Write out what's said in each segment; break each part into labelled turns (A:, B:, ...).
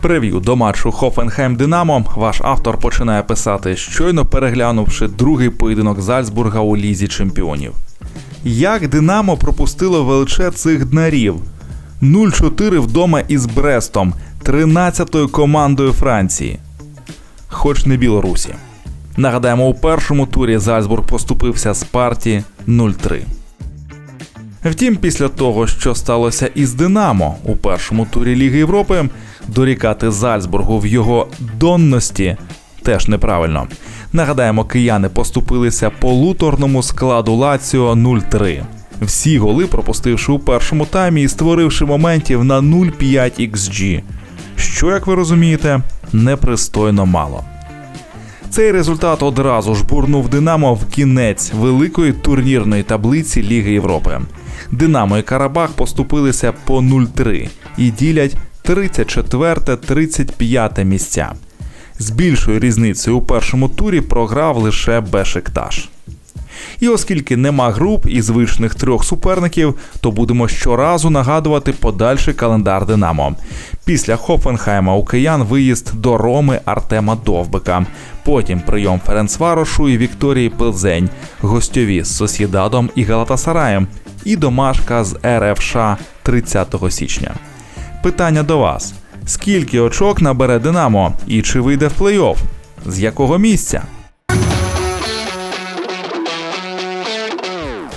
A: Прев'ю до матчу Хофенхайм Динамо ваш автор починає писати, щойно переглянувши другий поєдинок Зальцбурга у лізі чемпіонів. Як Динамо пропустило величе цих днарів? 0-4 вдома із Брестом, 13-ю командою Франції, хоч не Білорусі. Нагадаємо, у першому турі Зальцбург поступився Спарті 0-3. Втім, після того, що сталося із Динамо у першому турі Ліги Європи, дорікати Зальцбургу в його донності теж неправильно. Нагадаємо, кияни поступилися по луторному складу Лаціо 0-3. Всі голи пропустивши у першому таймі і створивши моментів на 0,5 XG. Що, як ви розумієте, непристойно мало. Цей результат одразу ж бурнув Динамо в кінець великої турнірної таблиці Ліги Європи. Динамо і Карабах поступилися по 0-3 і ділять 34-35 місця. З більшою різницею у першому турі програв лише Бешикташ. І оскільки нема груп і звичних трьох суперників, то будемо щоразу нагадувати подальший календар Динамо. Після Хофенхайма у киян виїзд до Роми Артема Довбика. Потім прийом Ференцварошу і Вікторії Пилзень, гостьові з Сосєдадом і Галатасараєм, і домашка з РФШ 30 січня. Питання до вас: скільки очок набере Динамо і чи вийде в плей-офф? З якого місця?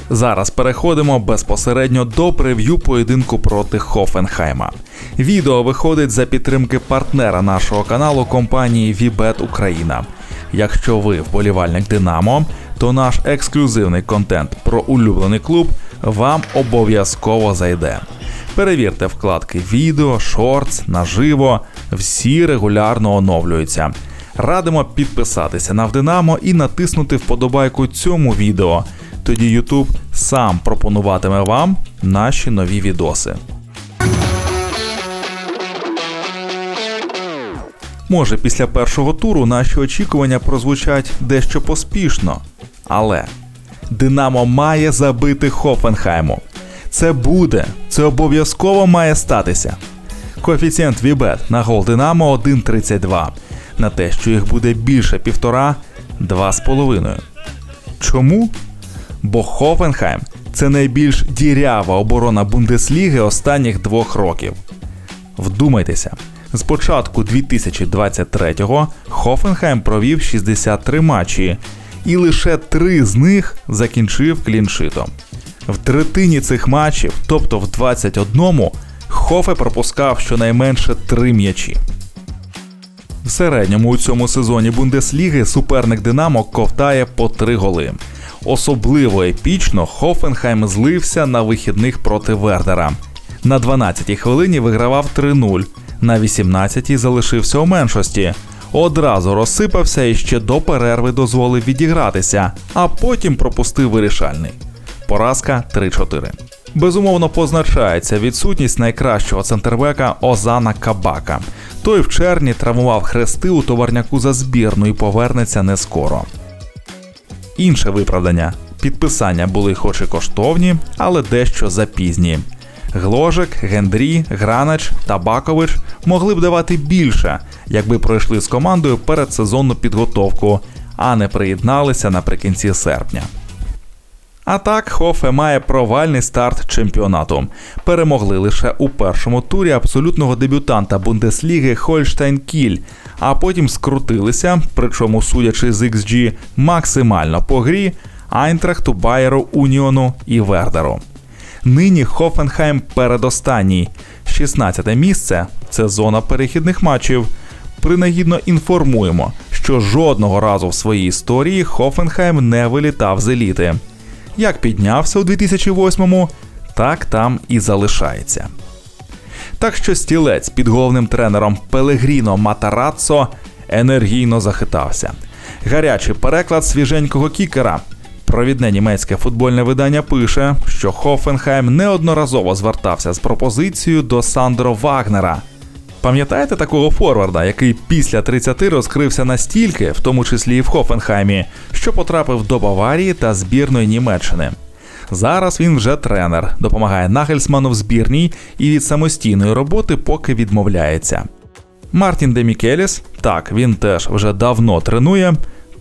A: Зараз переходимо безпосередньо до прев'ю поєдинку проти Хофенхайма. Відео виходить за підтримки партнера нашого каналу компанії Vbet Україна. Якщо ви вболівальник Динамо, то наш ексклюзивний контент про улюблений клуб вам обов'язково зайде. Перевірте вкладки відео, шортс, наживо, всі регулярно оновлюються. Радимо підписатися на Динамо і натиснути вподобайку цьому відео. Тоді YouTube сам пропонуватиме вам наші нові відоси. Може, після першого туру наші очікування прозвучать дещо поспішно, але Динамо має забити Хофенхайму. Це буде, це обов'язково має статися. Коефіцієнт Вібет на гол Динамо 1,32. На те, що їх буде більше півтора 2,5. Чому? Бо Хофенхайм це найбільш дірява оборона Бундесліги останніх двох років. Вдумайтеся, з початку 2023-го Хофенхайм провів 63 матчі, і лише три з них закінчив кліншитом. В третині цих матчів, тобто в 21-му, Хофе пропускав щонайменше три м'ячі. В середньому у цьому сезоні Бундесліги суперник Динамо ковтає по три голи. Особливо епічно Хофенхайм злився на вихідних проти Вердера. На 12-й хвилині вигравав 3-0, на 18-й залишився у меншості. Одразу розсипався і ще до перерви дозволив відігратися, а потім пропустив вирішальний. Поразка 3-4. Безумовно, позначається відсутність найкращого центрбека Озана Кабака. Той в червні травмував хрести у товарняку за збірну і повернеться не скоро. Інше виправдання. Підписання були хоч і коштовні, але дещо запізні. Гложик, Гендрі, Гранач та Бакович могли б давати більше, якби пройшли з командою передсезонну підготовку, а не приєдналися наприкінці серпня. А так, Хофе має провальний старт чемпіонату. Перемогли лише у першому турі абсолютного дебютанта Бундесліги Хольштайн Кіль, а потім скрутилися, причому судячи з XG, максимально по грі Айнтрахту, Байеру, Уніону і Вердеру. Нині Хофенхайм передостанній. 16 місце це зона перехідних матчів. Принагідно інформуємо, що жодного разу в своїй історії Хофенхайм не вилітав з еліти. Як піднявся у 2008-му, так там і залишається. Так що стілець під головним тренером Пелегріно Матараццо енергійно захитався. Гарячий переклад свіженького кікера. Провідне німецьке футбольне видання пише, що Хофенхайм неодноразово звертався з пропозицією до Сандро Вагнера. Пам'ятаєте такого форварда, який після 30 розкрився настільки, в тому числі і в Хофенхаймі, що потрапив до Баварії та збірної Німеччини? Зараз він вже тренер, допомагає Нагельсману в збірній і від самостійної роботи поки відмовляється. Мартін Демікеліс, так, він теж вже давно тренує,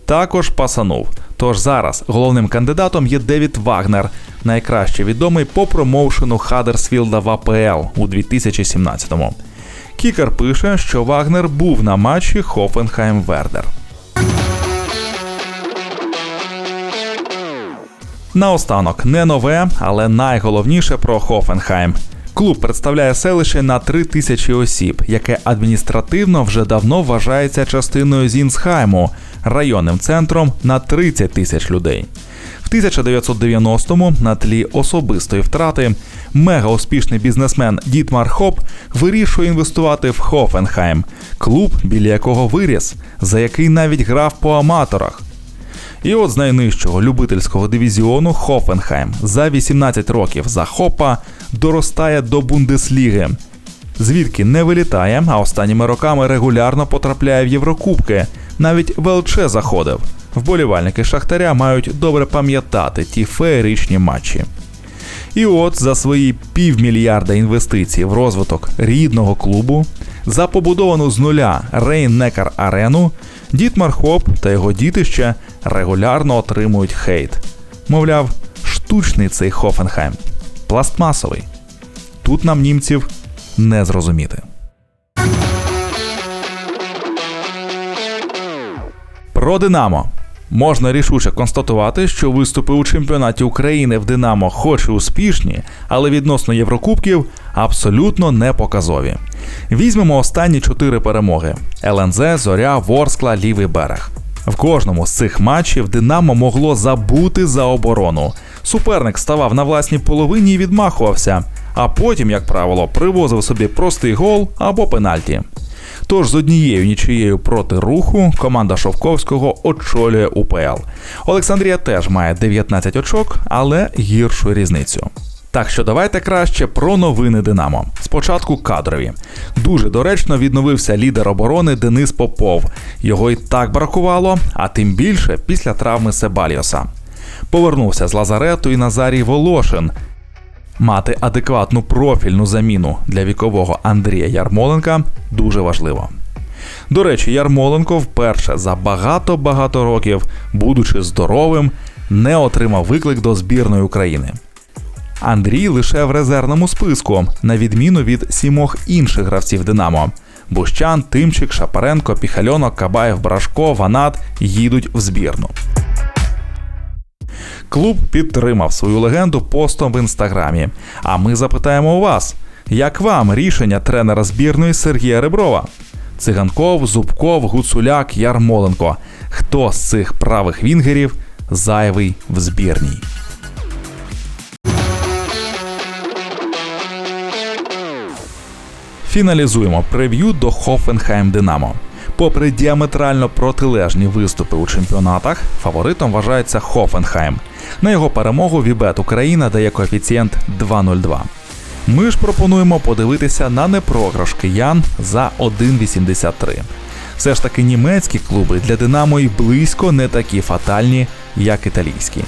A: також пасанув. Тож зараз головним кандидатом є Девід Вагнер, найкраще відомий по промоушену Хадерсфілда в АПЛ у 2017-му. Кікер пише, що Вагнер був на матчі Хофенхайм Вердер. Наостанок не нове, але найголовніше про Хофенхайм. Клуб представляє селище на 3 тисячі осіб, яке адміністративно вже давно вважається частиною Зінсхайму, районним центром на 30 тисяч людей. В 1990-му на тлі особистої втрати мега успішний бізнесмен Дітмар Хоп вирішує інвестувати в Хофенхайм, клуб, біля якого виріс, за який навіть грав по аматорах. І от з найнижчого любительського дивізіону Хофенхайм за 18 років за Хопа доростає до Бундесліги, звідки не вилітає, а останніми роками регулярно потрапляє в Єврокубки. Навіть в ЛЧ заходив. Вболівальники Шахтаря мають добре пам'ятати ті феєричні матчі. І от за свої півмільярда інвестицій в розвиток рідного клубу, за побудовану з нуля Рейн-Некар Арену, Дітмар Хоп та його дітище регулярно отримують хейт. Мовляв, штучний цей Хофенхайм, пластмасовий. Тут нам німців не зрозуміти. Про Динамо. Можна рішуче констатувати, що виступи у чемпіонаті України в Динамо, хоч і успішні, але відносно Єврокубків абсолютно не показові. Візьмемо останні чотири перемоги: ЛНЗ, Зоря, Ворскла, Лівий берег. В кожному з цих матчів Динамо могло забути за оборону. Суперник ставав на власній половині і відмахувався, а потім, як правило, привозив собі простий гол або пенальті. Тож з однією нічиєю проти руху команда Шовковського очолює УПЛ. Олександрія теж має 19 очок, але гіршу різницю. Так що давайте краще про новини Динамо. Спочатку кадрові. Дуже доречно відновився лідер оборони Денис Попов. Його і так бракувало, а тим більше після травми Себальйоса. Повернувся з Лазарету і Назарій Волошин. Мати адекватну профільну заміну для вікового Андрія Ярмоленка дуже важливо. До речі, Ярмоленко вперше за багато-багато років, будучи здоровим, не отримав виклик до збірної України. Андрій лише в резервному списку, на відміну від сімох інших гравців Динамо. Бущан, Тимчик, Шапаренко, Піхальонок, Кабаєв, Брашко, Ванат їдуть в збірну. Клуб підтримав свою легенду постом в інстаграмі. А ми запитаємо у вас, як вам рішення тренера збірної Сергія Реброва? Циганков, Зубков, Гуцуляк, Ярмоленко. Хто з цих правих вінгерів зайвий в збірній? Фіналізуємо прев'ю до Хофенхайм Динамо. Попри діаметрально протилежні виступи у чемпіонатах, фаворитом вважається Хофенхайм. На його перемогу Вібет Україна дає коефіцієнт 2,02. Ми ж пропонуємо подивитися на непрограш киян за 1,83. Все ж таки німецькі клуби для Динамо і близько не такі фатальні, як італійські.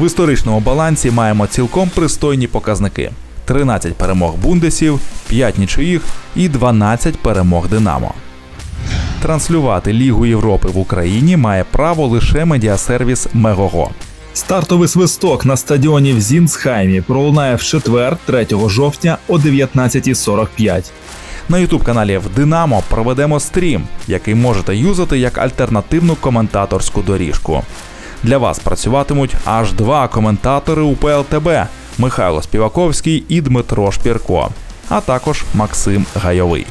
A: В історичному балансі маємо цілком пристойні показники: 13 перемог бундесів, 5 нічиїх і 12 перемог Динамо. Транслювати Лігу Європи в Україні має право лише медіасервіс Мегого.
B: Стартовий свисток на стадіоні в Зінсхаймі пролунає в четвер, 3 жовтня о 19.45.
A: На ютуб каналі в Динамо проведемо стрім, який можете юзати як альтернативну коментаторську доріжку. Для вас працюватимуть аж два коментатори УПЛ ТБ Михайло Співаковський і Дмитро Шпірко, а також Максим Гайовий.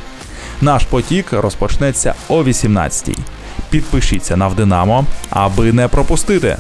A: Наш потік розпочнеться о 18-й. Підпишіться на в Динамо, аби не пропустити.